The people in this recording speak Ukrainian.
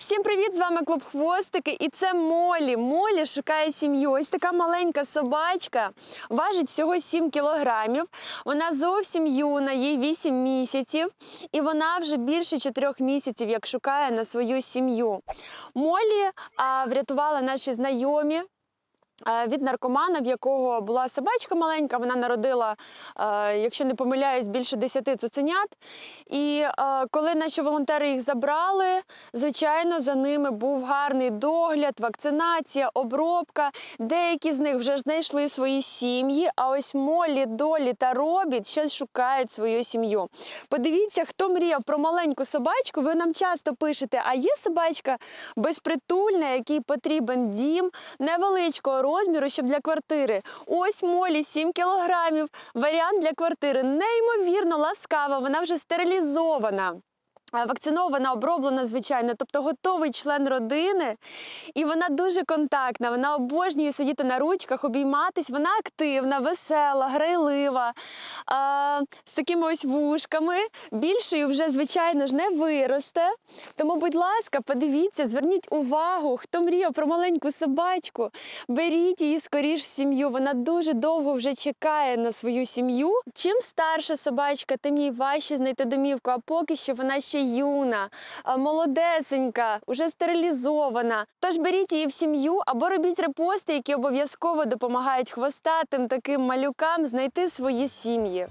Всім привіт! З вами клуб Хвостики, і це Молі. Молі шукає сім'ю. Ось така маленька собачка, важить всього 7 кілограмів. Вона зовсім юна, їй 8 місяців, і вона вже більше 4 місяців, як шукає на свою сім'ю. Молі а, врятувала наші знайомі. Е, Від наркомана, в якого була собачка маленька, вона народила, е, якщо не помиляюсь, більше 10 цуценят. І е, коли наші волонтери їх забрали, звичайно, за ними був гарний догляд, вакцинація, обробка. Деякі з них вже знайшли свої сім'ї. А ось Молі, Долі та Робіт ще шукають свою сім'ю. Подивіться, хто мріяв про маленьку собачку. Ви нам часто пишете, а є собачка безпритульна, якій потрібен дім невеличкого розміру, щоб для квартири. Ось Молі 7 кілограмів. Варіант для квартири неймовірно ласкава. Вона вже стерилізована. Вакцинована, оброблена, звичайно, тобто готовий член родини, і вона дуже контактна. Вона обожнює сидіти на ручках, обійматись. Вона активна, весела, грайлива, а, з такими ось вушками. Більшою вже, звичайно ж, не виросте. Тому, будь ласка, подивіться, зверніть увагу, хто мріяв про маленьку собачку, беріть її скоріш в сім'ю. Вона дуже довго вже чекає на свою сім'ю. Чим старша собачка, тим їй важче знайти домівку. А поки що вона ще юна, молодесенька, уже стерилізована. Тож беріть її в сім'ю або робіть репости, які обов'язково допомагають хвостатим таким малюкам знайти свої сім'ї.